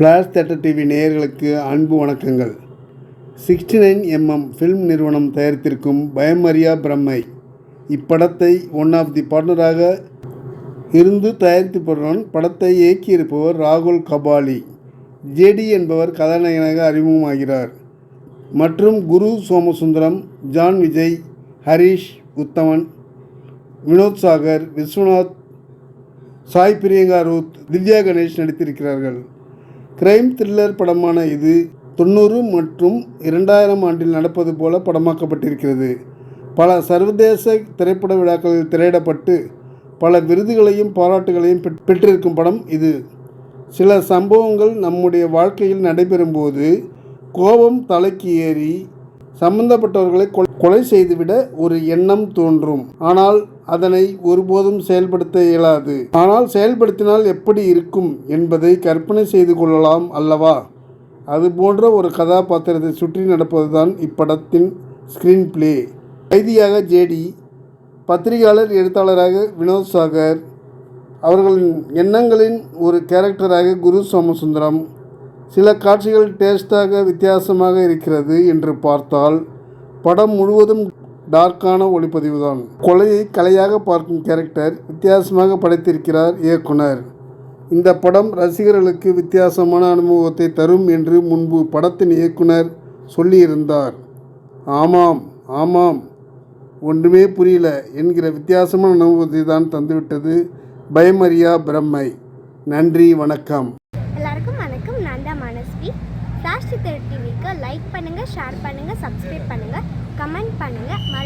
Flash theatre TV நேயர்களுக்கு அன்பு வணக்கங்கள். சிக்ஸ்டி நைன் எம்எம் ஃபிலிம் நிறுவனம் தயாரித்திருக்கும் பயமரியா பிரம்மை இப்படத்தை ஒன் ஆஃப் தி பார்ட்னராக இருந்து தயாரித்தப்படுவன் படத்தை இயக்கியிருப்பவர் ராகுல் கபாலி. ஜேடி என்பவர் கதாநாயகனாக அறிமுகமாகிறார். மற்றும் குரு சோமசுந்தரம் ஜான் விஜய் ஹரிஷ் உத்தமன் வினோத் சாகர் விஸ்வநாத் சாய் பிரியங்கா ரூத் திவ்யா கணேஷ் நடித்திருக்கிறார்கள். கிரைம் த்ரில்லர் படமான இது தொண்ணூறு மற்றும் இரண்டாயிரம் ஆண்டில் நடப்பது போல படமாக்கப்பட்டிருக்கிறது. பல சர்வதேச திரைப்பட விழாக்களில் திரையிடப்பட்டு பல விருதுகளையும் பாராட்டுகளையும் பெற்றிருக்கும் படம் இது. சில சம்பவங்கள் நம்முடைய வாழ்க்கையில் நடைபெறும்போது கோபம் தலைக்கு ஏறி சம்பந்தப்பட்டவர்களை கொ- கொலை செய்துவிட ஒரு எண்ணம் தோன்றும். ஆனால் அதனை ஒருபோதும் செயல்படுத்த இயலாது. ஆனால் செயல்படுத்தினால் எப்படி இருக்கும் என்பதை கற்பனை செய்து கொள்ளலாம் அல்லவா? அது போன்ற ஒரு கதாபாத்திரத்தை சுற்றி நடப்பதுதான் இப்படத்தின் ஸ்க்ரீன் பிளே கைதியாக ஜேடி பத்திரிகையாளர் எழுத்தாளராக வினோத் சாகர் அவர்களின் எண்ணங்களின் ஒரு கேரக்டராக குரு சோமசுந்தரம். சில காட்சிகள் டேஸ்டாக வித்தியாசமாக இருக்கிறது என்று பார்த்தால் படம் முழுவதும் டார்க்கான ஒளிப்பதிவு தான். கொலையை கலையாக பார்க்கும் கேரக்டர் வித்தியாசமாக படைத்திருக்கிறார் இயக்குனர். இந்த படம் ரசிகர்களுக்கு வித்தியாசமான அனுபவத்தை தரும் என்று முன்பு படத்தின் இயக்குனர் சொல்லியிருந்தார். ஆமாம் ஆமாம். ஒன்றுமே புரியல என்கிற வித்தியாசமான அனுபவத்தை தான் தந்துவிட்டது பயமரியா பிரம்மை. நன்றி வணக்கம். எல்லாருக்கும் வணக்கம். நான் தான் மனஸ்வி. டிவிக்கு லைக் பண்ணுங்கள் ஷேர் பண்ணுங்கள் சப்ஸ்கிரைப் பண்ணுங்கள்